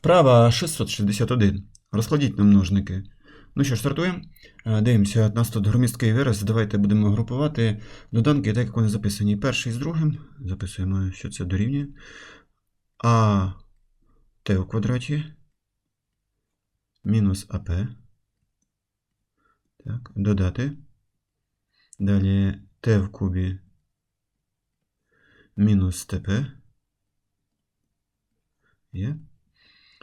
Вправа 661. Розкладіть на множники. Ну що ж, стартуємо. Е, Дивимося, нас тут громісткий вираз. Давайте будемо групувати доданки, так як вони записані. Перший з другим. Записуємо, що це дорівнює. А Т у квадраті мінус АП. Так, додати. Далі Т в кубі мінус ТП. Є.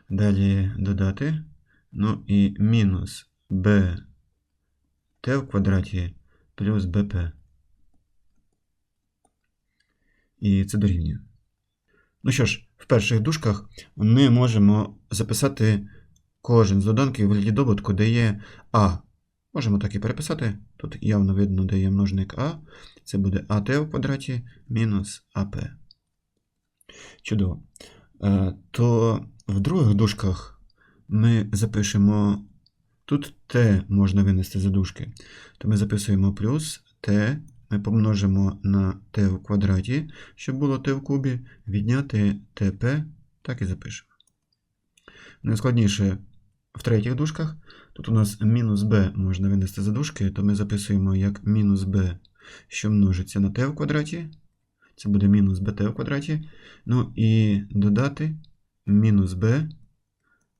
Далі додати. Ну і мінус b в квадраті плюс bp. І це дорівнює. Ну що ж, в перших дужках ми можемо записати кожен з доданків у вигляді добутку, де є А. Можемо так і переписати. Тут явно видно, де є множник А. Це буде АТ в квадраті мінус АП. Чудово. Е, То в других дужках ми запишемо. Тут t можна винести за дужки. То ми записуємо плюс t. Ми помножимо на t в квадраті, щоб було t в кубі, відняти tp, так і запишемо. Найскладніше в третіх дужках. Тут у нас мінус b можна винести за дужки, то ми записуємо як мінус b, що множиться на t в квадраті. Це буде мінус bt в квадраті. Ну і додати мінус b.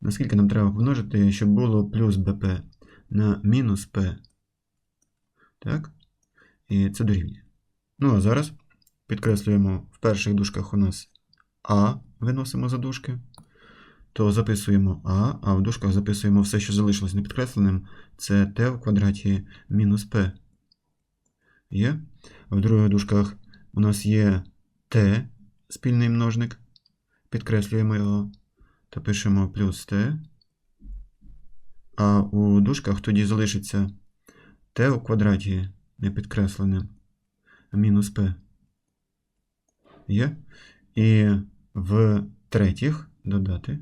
Наскільки нам треба помножити, щоб було плюс bp на мінус p. Так? І це дорівнює. Ну, а зараз підкреслюємо в перших дужках у нас А виносимо за дужки. То записуємо А, а в дужках записуємо все, що залишилось непідкресленим. Це t в квадраті мінус p. Є. В других дужках у нас є t, спільний множник. Підкреслюємо його. То пишемо плюс t. А у дужках тоді залишиться t у квадраті непідкресленим мінус p. Є. І в третіх додати.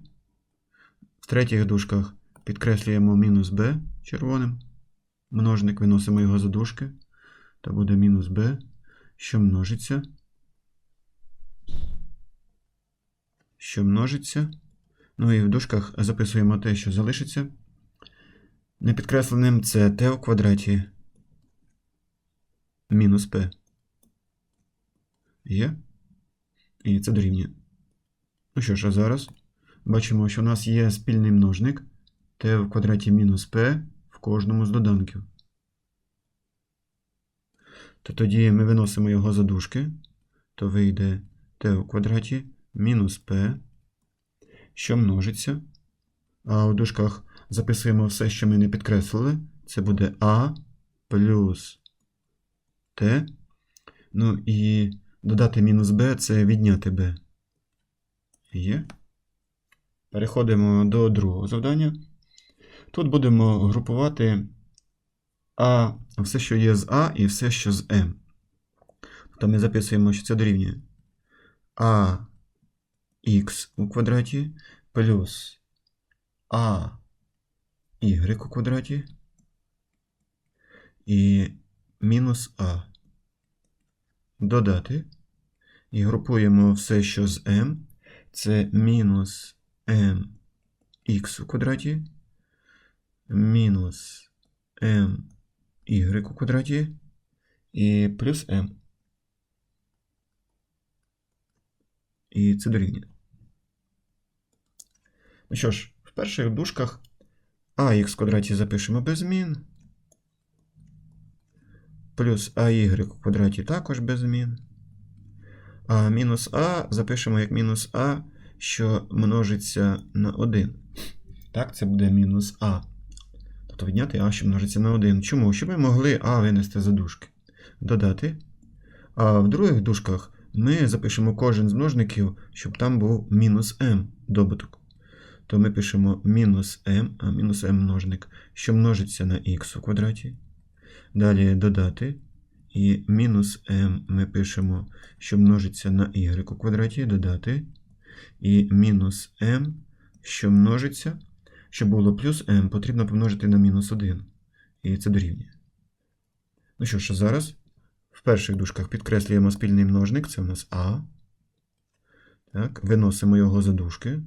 В третіх дужках підкреслюємо мінус b червоним. Множник виносимо його за дужки. То буде мінус b, що множиться. Що множиться. Ну і в дужках записуємо те, що залишиться. Непідкресленим це t у квадраті мінус p. Є. І це дорівнює. Ну що ж, а зараз бачимо, що у нас є спільний множник t в квадраті мінус p в кожному з доданків. То тоді ми виносимо його за дужки, то вийде t у квадраті мінус p, що множиться. А у дужках записуємо все, що ми не підкреслили. Це буде а плюс t. Ну і додати мінус b це відняти b. Є. Переходимо до другого завдання. Тут будемо групувати А, все, що є з А, і все, що з М. Тобто ми записуємо, що це дорівнює АХ у квадраті плюс А y у квадраті і мінус А. Додати. І групуємо все, що з m. Це мінус mx у квадраті, мінус my у квадраті і плюс m. І це дорівнює. Ну що ж, в перших дужках в квадраті запишемо без змін. Плюс АY у квадраті також без змін. А мінус А запишемо як мінус А, що множиться на 1. Так, це буде мінус А. Тобто відняти А, що множиться на 1. Чому? Щоб ми могли А винести за дужки. Додати. А в других дужках ми запишемо кожен з множників, щоб там був мінус М добуток. То ми пишемо мінус М, а мінус М множник, що множиться на х у квадраті. Далі додати. І мінус m ми пишемо, що множиться на y у квадраті, додати. І мінус m, що множиться, щоб було плюс m, потрібно помножити на мінус 1. І це дорівнює. Ну що ж, зараз в перших дужках підкреслюємо спільний множник, це у нас А. Так, Виносимо його за дужки.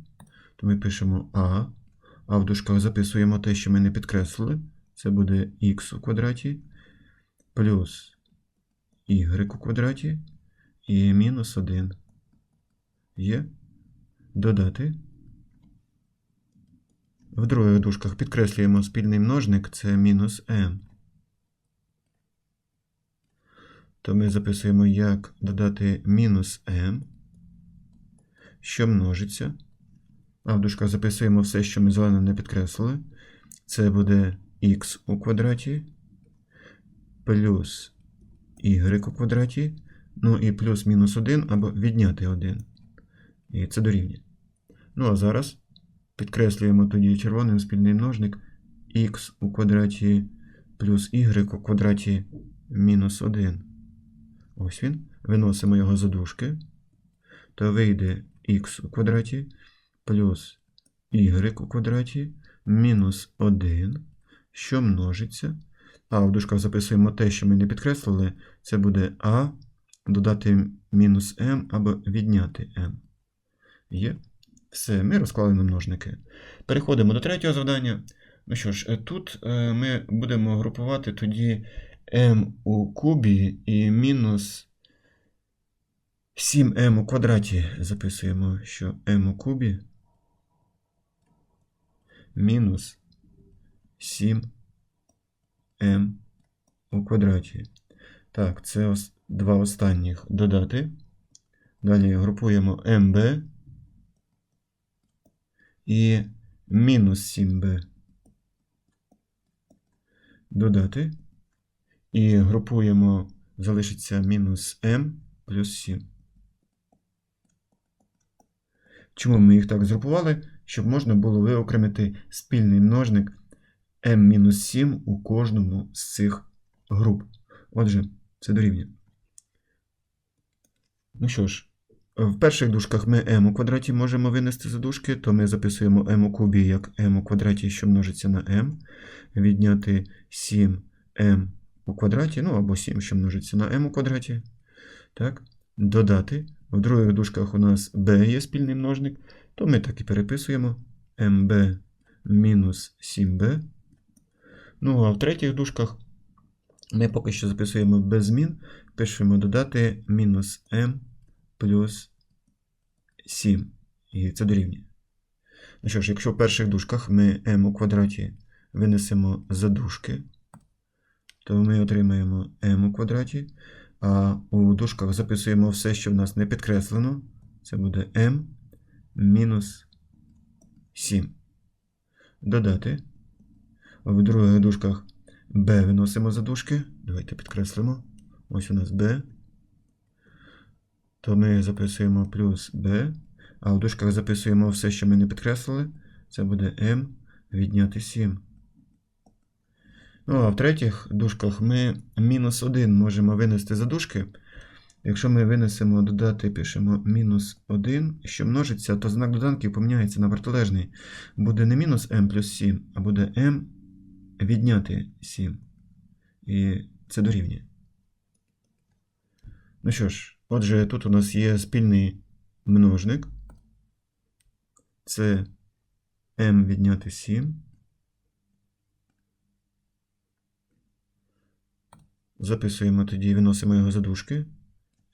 То ми пишемо А, а в дужках записуємо те, що ми не підкреслили. Це буде х у квадраті плюс y у квадраті і мінус 1 є додати. В других дужках підкреслюємо спільний множник, це мінус m. То ми записуємо, як додати мінус m, що множиться. А в дужках записуємо все, що ми зелено не підкреслили. Це буде х у квадраті плюс y у квадраті, ну і плюс мінус 1 або відняти 1. І це дорівнює. Ну а зараз підкреслюємо тоді червоним спільний множник х у квадраті плюс y у квадраті мінус 1. Ось він. Виносимо його за дужки. То вийде х у квадраті плюс y у квадраті мінус 1, що множиться. А в дужках записуємо те, що ми не підкреслили. Це буде а додати мінус m або відняти m. Є. Все, ми розклали на множники. Переходимо до третього завдання. Ну що ж, е, тут е, ми будемо групувати тоді m у кубі і мінус 7m у квадраті. Записуємо, що m у кубі мінус 7m у квадраті. Так, це два останніх додати. Далі групуємо mb і мінус 7b. Додати. І групуємо, залишиться мінус m плюс 7. Чому ми їх так згрупували? Щоб можна було виокремити спільний множник m-7 у кожному з цих груп. Отже, це дорівнює. Ну що ж, в перших дужках ми m у квадраті можемо винести за дужки, то ми записуємо m у кубі як m у квадраті, що множиться на m. Відняти 7m у квадраті, ну або 7, що множиться на m у квадраті. Так. Додати. В других дужках у нас b є спільний множник, то ми так і переписуємо mb мінус 7b. Ну, а в третіх дужках ми поки що записуємо без змін, пишемо додати мінус m плюс 7. І це дорівнює. Ну що ж, якщо в перших дужках ми m у квадраті винесемо за дужки, то ми отримаємо m у квадраті. А у дужках записуємо все, що в нас не підкреслено. Це буде m мінус 7. Додати. В других дужках b виносимо за дужки. Давайте підкреслимо. Ось у нас b. То ми записуємо плюс b. А в дужках записуємо все, що ми не підкреслили. Це буде m відняти 7. Ну, а в третіх дужках ми мінус 1 можемо винести за дужки. Якщо ми винесемо додати, пишемо мінус 1, що множиться, то знак доданків поміняється на протилежний. Буде не мінус m плюс 7, а буде m відняти 7. І це дорівнює. Ну що ж, отже, тут у нас є спільний множник. Це m відняти 7. Записуємо тоді, виносимо його за дужки.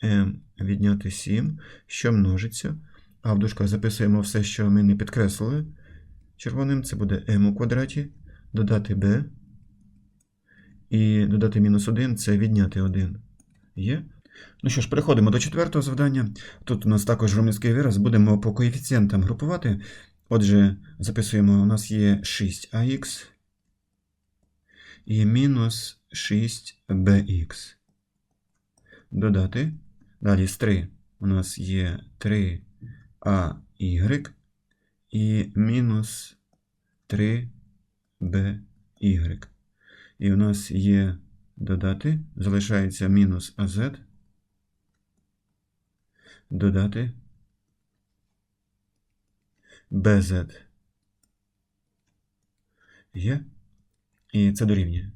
m відняти 7, що множиться. А в дужках записуємо все, що ми не підкреслили. Червоним це буде m у квадраті, додати b. І додати мінус 1 це відняти 1. Є? Ну що ж, переходимо до четвертого завдання. Тут у нас також романський вираз, будемо по коефіцієнтам групувати. Отже, записуємо, у нас є 6ax і мінус 6bx. Додати. Далі з 3 у нас є 3ay і мінус 3by. І у нас є додати, залишається мінус az. Додати bz. Є. І це дорівнює.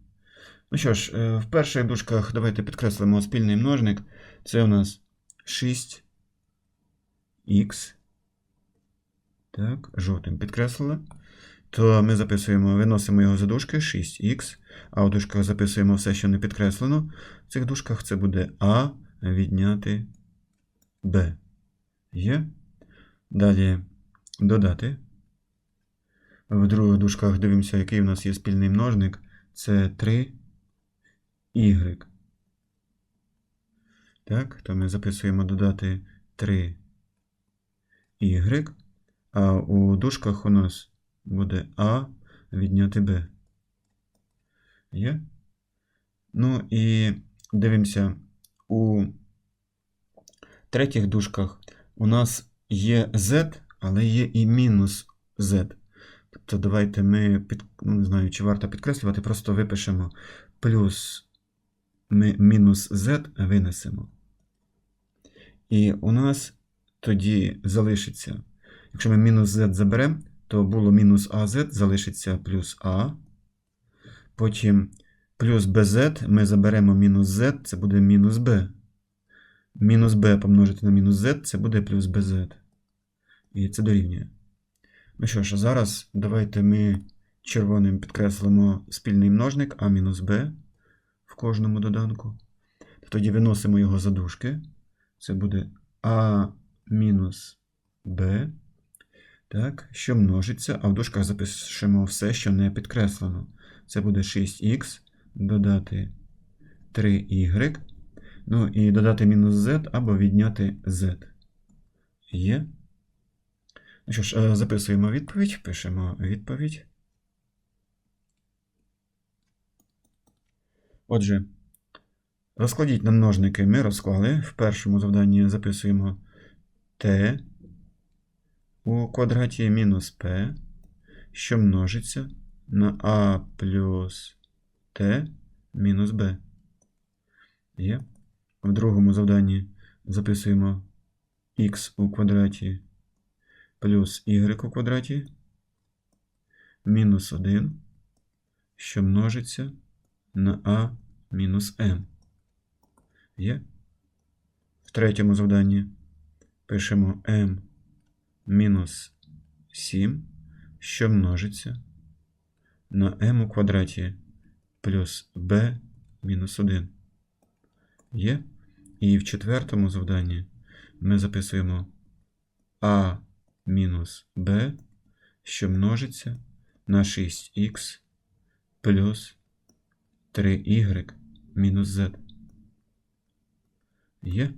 Ну що ж, е, в перших дужках давайте підкреслимо спільний множник. Це у нас 6х Так, жовтим підкреслили. То ми записуємо, виносимо його за дужки 6х, а у дужках записуємо все, що не підкреслено. В цих дужках це буде А відняти Б. Є. Далі додати. В других дужках дивимося, який у нас є спільний множник. Це 3 y. Так, то ми записуємо додати 3 y. А у дужках у нас буде А відняти Б. Є? Ну і дивимося, у третіх дужках у нас є Z, але є і мінус Z. Тобто давайте ми, під, ну, не знаю, чи варто підкреслювати, просто випишемо плюс ми мінус Z винесемо. І у нас тоді залишиться, якщо ми мінус Z заберемо, то було мінус AZ, залишиться плюс А. Потім плюс BZ ми заберемо мінус Z, це буде мінус B. Мінус B помножити на мінус Z, це буде плюс BZ. І це дорівнює. Ну що ж, зараз давайте ми червоним підкреслимо спільний множник А мінус Б в кожному доданку. Тоді виносимо його за дужки. Це буде А мінус Б. Так, що множиться, а в дужках запишемо все, що не підкреслено. Це буде 6х, додати 3y, ну і додати мінус z або відняти z. Є. Ну що ж, е, записуємо відповідь, пишемо відповідь. Отже, розкладіть на множники ми розклали. В першому завданні записуємо t у квадраті мінус p, що множиться на a плюс t мінус b. Є. В другому завданні записуємо x у квадраті плюс y у квадраті мінус 1, що множиться на a мінус m. Є. В третьому завданні пишемо m мінус 7, що множиться на m у квадраті плюс b мінус 1. Є. І в четвертому завданні ми записуємо a мінус b, що множиться на 6х плюс 3y мінус z. Є.